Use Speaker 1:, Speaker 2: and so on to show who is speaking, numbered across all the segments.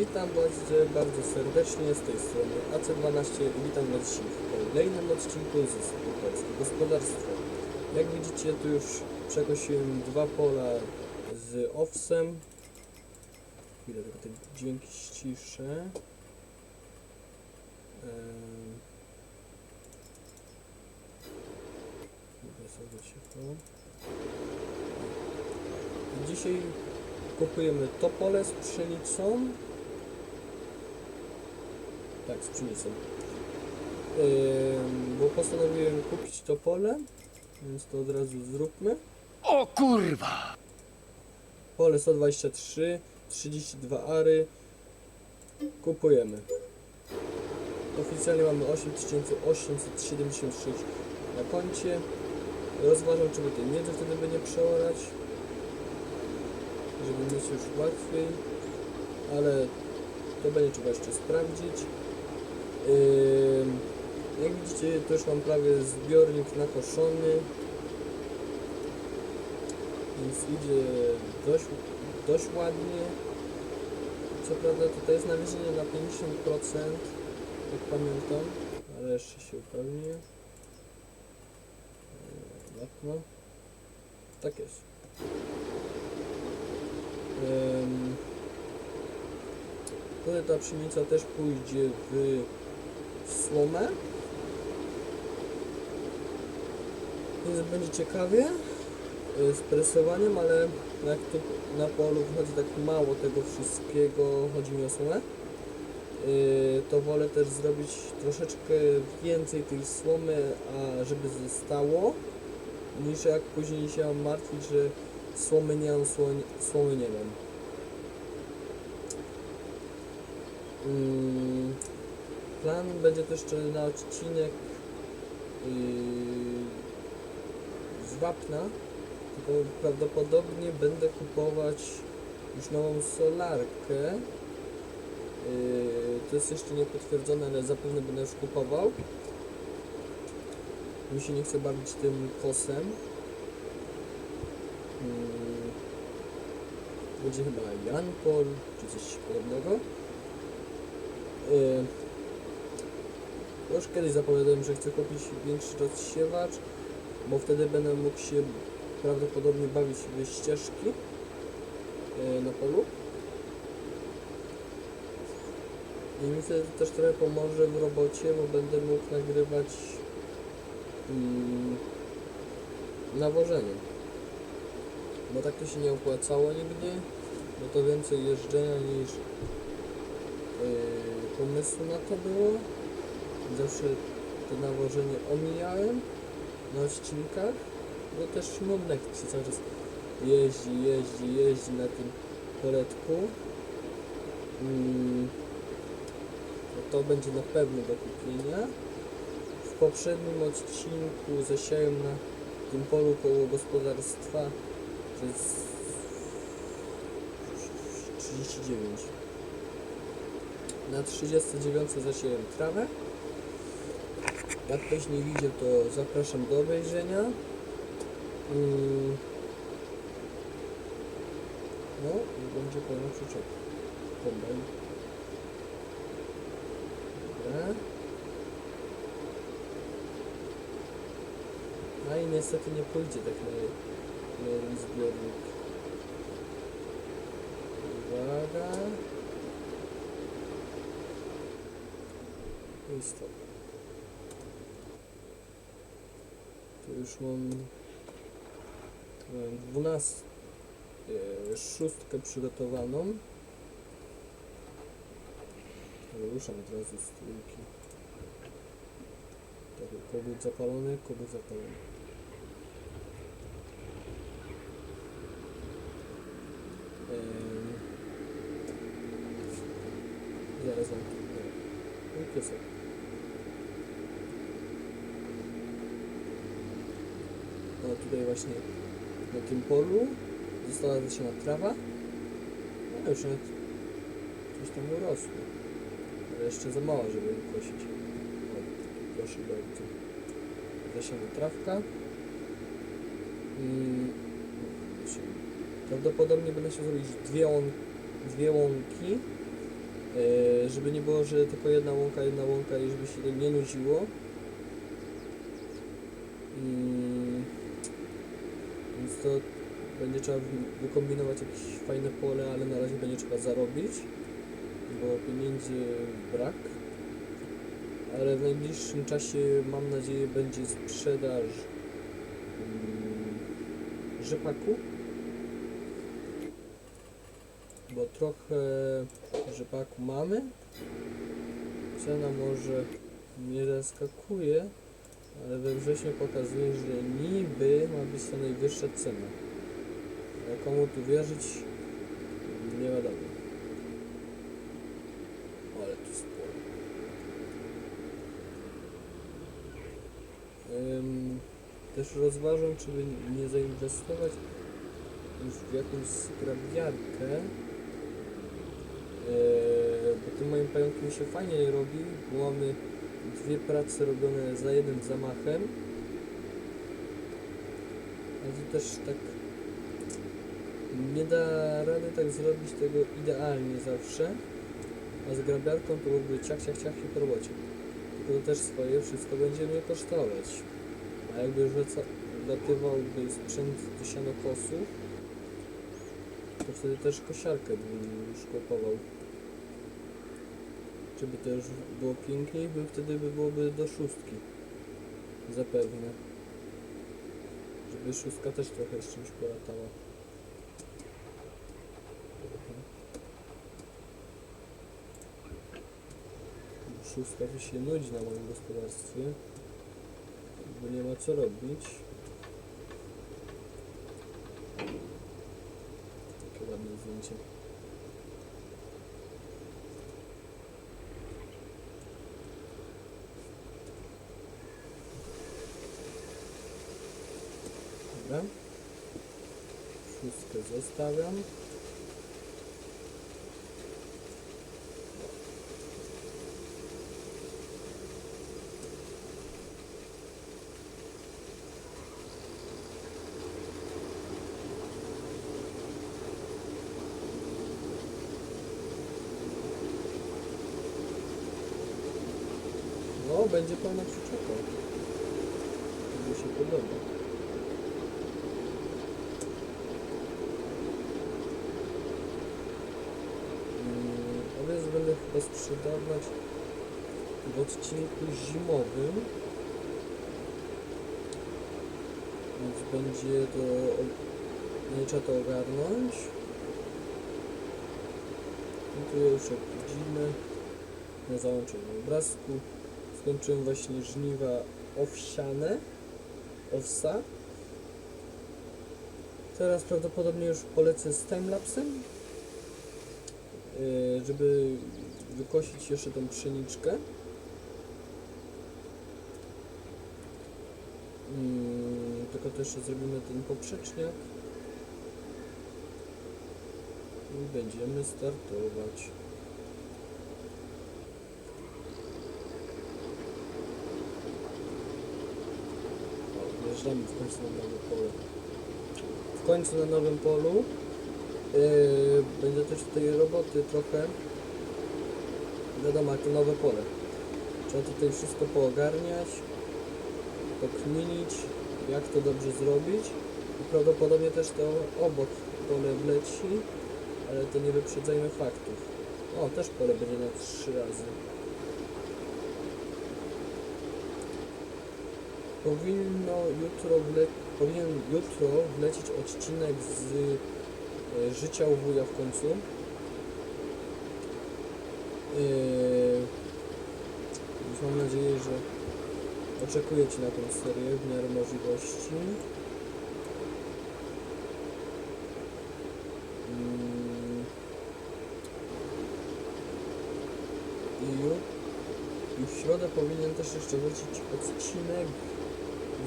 Speaker 1: Witam Was bardzo serdecznie z tej strony AC12 i witam Was w kolejnym odcinku ze Polskie Gospodarstwo. Jak widzicie tu już przekosiłem dwa pola z owsem. Chwilę tylko te dźwięki ściszę. I Dzisiaj kupujemy to pole z pszenicą. Tak, z pszenicą. Ym, bo postanowiłem kupić to pole, więc to od razu zróbmy.
Speaker 2: O kurwa!
Speaker 1: Pole 123, 32 ary. Kupujemy. Oficjalnie mamy 8876 na koncie. Rozważam, czy by tej miedzy wtedy by nie przeorać. Żeby mieć już łatwiej. Ale to będzie trzeba jeszcze sprawdzić. Jak widzicie, już mam prawie zbiornik nakoszony. Więc idzie dość, dość ładnie. Co prawda tutaj jest nawiezienie na 50%, jak pamiętam, ale jeszcze się upewnię. Okno. Tak jest. Tutaj ta pszenica też pójdzie w słomę. Więc będzie ciekawie y, z presowaniem, ale jak tu na polu wchodzi tak mało tego wszystkiego, chodzi mi o słomę, y, to wolę też zrobić troszeczkę więcej tej słomy, a żeby zostało, niż jak później się martwić, że słomy nie mam, słomy nie mam. Plan będzie też jeszcze na odcinek yy, z wapna, prawdopodobnie będę kupować już nową solarkę. Yy, to jest jeszcze niepotwierdzone, ale zapewne będę już kupował. Mi się nie chce bawić tym kosem. Yy, będzie chyba Janpol, czy coś podobnego. Yy, już kiedyś zapowiadałem, że chcę kupić większy rozsiewacz, bo wtedy będę mógł się prawdopodobnie bawić w ścieżki yy, na polu. I mi to też trochę pomoże w robocie, bo będę mógł nagrywać mm, nawożenie. Bo tak to się nie opłacało nigdy, bo to więcej jeżdżenia niż yy, pomysłu na to było. Zawsze to nawożenie omijałem na odcinkach, bo też Szymon się cały czas jeździ, jeździ, jeździ na tym poletku. Mm, to, to będzie na pewno do kupienia. W poprzednim odcinku zasiałem na tym polu koło gospodarstwa przez 39. Na 39 zasiałem trawę. Jak ktoś nie widział, to zapraszam do obejrzenia. Mm. No i będzie pełna przyczep. Dobra. A i niestety nie pójdzie tak na, na zbiornik. Uwaga. I stop. Tu już mam mam 12 e, szóstkę przygotowaną. Ruszam od razu z trójki. Tak, kogut zapalony, kogut zapalony. Em, Zaraz mam. Tutaj właśnie na tym polu została zasiana trawa. No już nawet coś tam urosło. Ale jeszcze za mała, żeby kosić. O, proszę bardzo. Zasiana trawka. Prawdopodobnie będę się zrobić dwie, łą- dwie łąki E, żeby nie było, że tylko jedna łąka, jedna łąka i żeby się nie nudziło. Więc to będzie trzeba wy- wykombinować jakieś fajne pole, ale na razie będzie trzeba zarobić, bo pieniędzy brak. Ale w najbliższym czasie mam nadzieję będzie sprzedaż mm, rzepaku. Bo trochę rzepaku mamy. Cena może nie zaskakuje, ale we wrześniu pokazuje, że niby ma być to najwyższa cena. Ale komu tu wierzyć, nie wiadomo. Ale tu sporo. Też rozważam, czy by nie zainwestować już w jakąś skrabiarkę. Eee, bo tym moim pająkiem się fajnie robi, bo mamy dwie prace robione za jednym zamachem. Ale to też tak nie da rady tak zrobić tego idealnie zawsze. A z grabiarką to byłby ciach, ciach, ciach i po. Tylko to też swoje wszystko będzie mnie kosztować. A jakby wlatywałby sprzęt do sianokosów, to wtedy też kosiarkę bym już kupował. Żeby to już było piękniej, by wtedy by byłoby do szóstki. Zapewne. Żeby szóstka też trochę z czymś polatała. Szóstka się nudzi na moim gospodarstwie. Bo nie ma co robić. Takie ładne zdjęcie. Dobra. Szóstkę zostawiam. No, będzie pełna przyczepa. Mi się podoba. Mm, Owiec sprzedawać w odcinku zimowym. Więc będzie to... Nie to ogarnąć. I tu już jak widzimy na załączonym obrazku skończyłem właśnie żniwa owsiane owsa teraz prawdopodobnie już polecę z timelapsem yy, żeby wykosić jeszcze tą pszeniczkę Mm, tylko to jeszcze zrobimy ten poprzeczniak i będziemy startować Wjeżdżamy w końcu na nowe pole. W końcu na nowym polu. Yy, będzie też tutaj roboty trochę. Wiadomo, jak to nowe pole. Trzeba tutaj wszystko poogarniać, pokminić, jak to dobrze zrobić. I prawdopodobnie też to obok pole wleci, ale to nie wyprzedzajmy faktów. O, też pole będzie na trzy razy. Powinno jutro wle... powinien jutro wlecieć odcinek z e, życia u wuja w końcu. Więc mam nadzieję, że oczekujecie na tę serię w miarę możliwości. Mm. I, w środę powinien też jeszcze wrócić odcinek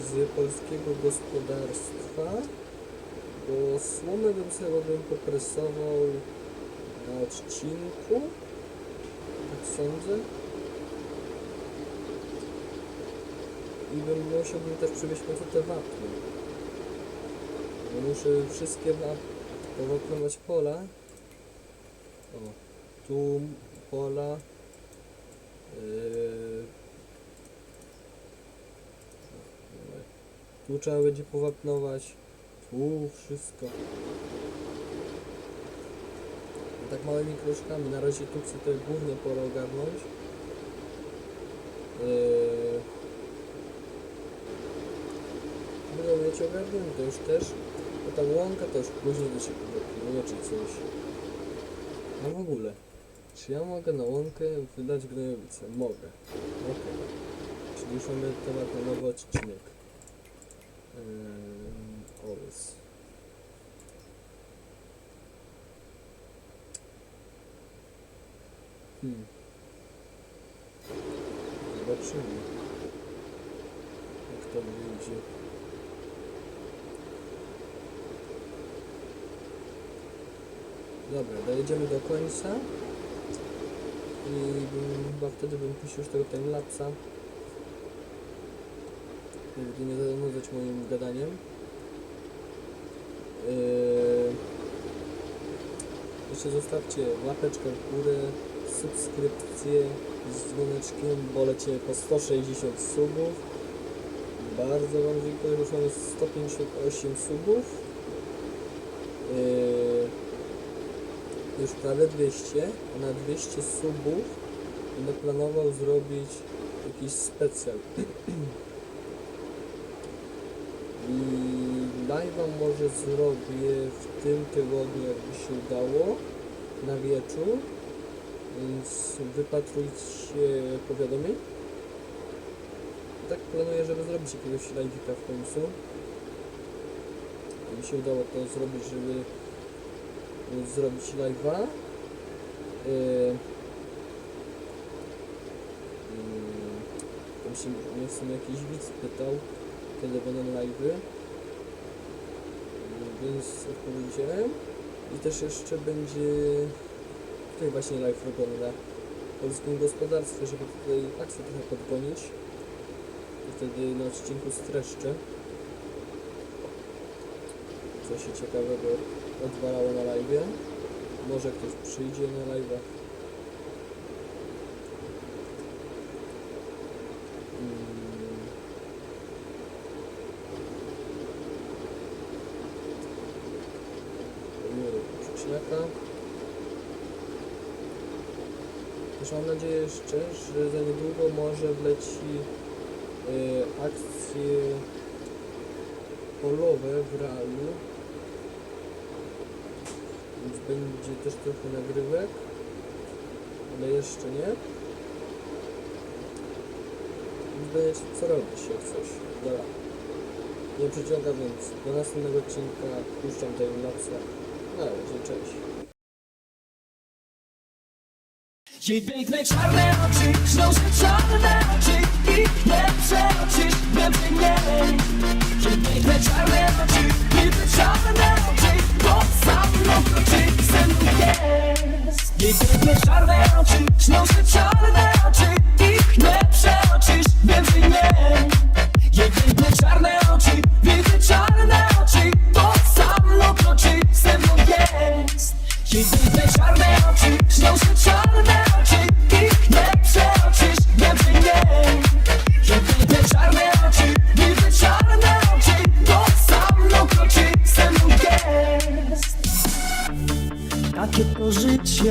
Speaker 1: z polskiego gospodarstwa, bo słomę bym sobie popresował na odcinku, sądzę. I bym musiałbym też przywieźć co te wapny. Bo muszę wszystkie wap powapnować pola. O. tu pola. Yy, tu trzeba będzie powapnować. Tu wszystko. Tak małymi kroczkami. Na razie tu chcę te główne pola ogarnąć. Yy, Będą mieć ogarnięte już też. Bo ta łąka to już później to się dopilnuje czy coś. No w ogóle. Czy ja mogę na łąkę wydać gnojowicę? Mogę. Okej. Czyli już mamy temat na nowy odcinek. Eee, Ołys. Hmm. Zobaczymy. Jak to wyjdzie. Dobra, dojedziemy do końca. I bym, chyba wtedy bym puścił już tego timelapsa. Żeby nie zanudzać moim gadaniem. Yy... Jeszcze zostawcie łapeczkę w górę, subskrypcję z dzwoneczkiem, bo lecie po 160 subów. Bardzo Wam dziękuję, już mamy 158 subów. Yy, już prawie 200, a na 200 subów będę planował zrobić jakiś specjal. I live'a może zrobię w tym tygodniu, jakby się udało, na wieczór, wypatrujcie powiadomień. Tak planuję, żeby zrobić jakiegoś live'ika w końcu. Jakby się udało to zrobić, żeby zrobić live'a. Yy, tam się mnie w jakiś widz pytał, kiedy będą live'y. Yy, Więc odpowiedziałem. I też jeszcze będzie tutaj właśnie live robiony na polskim gospodarstwie, żeby tutaj akcję trochę podgonić. I wtedy na odcinku streszczę. Co się ciekawego odwalało na live. Może ktoś przyjdzie na live'a. Mm. Mury Krzyśniaka. Też mam nadzieję jeszcze, że za niedługo może wleci y, akcje polowe w realu. Więc będzie też trochę nagrywek, ale jeszcze nie. Będzie co robić jak coś. Dobra. Nie przeciąga, więc do następnego odcinka puszczam timelapsa. Na razie, cześć.
Speaker 3: Jej piękne czarne oczy, śnią się czarne oczy Ich nie przeoczysz, więcej nie. Jej piękne czarne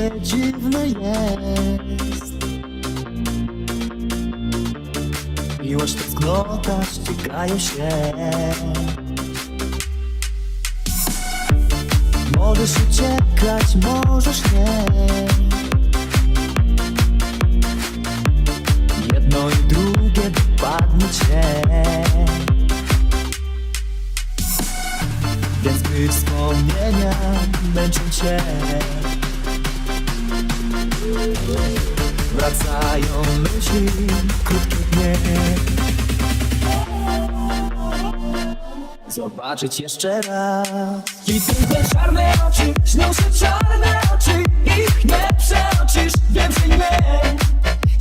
Speaker 3: życie dziwne jest. Miłość to zgnota, ścigają się. Możesz uciekać, możesz nie. Jedno i drugie dopadnie cię. Więc gdy wspomnienia męczą cię Wracają myśli, krótkie dnie. Zobaczyć jeszcze raz. I te czarne oczy, śnią się czarne oczy Ich nie przeoczysz więcej nie.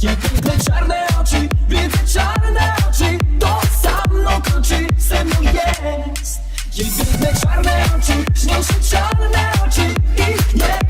Speaker 3: I te czarne oczy, widzę czarne oczy To sam mną kończy, ze mną jest. I te czarne oczy, śnią się czarne oczy Ich nie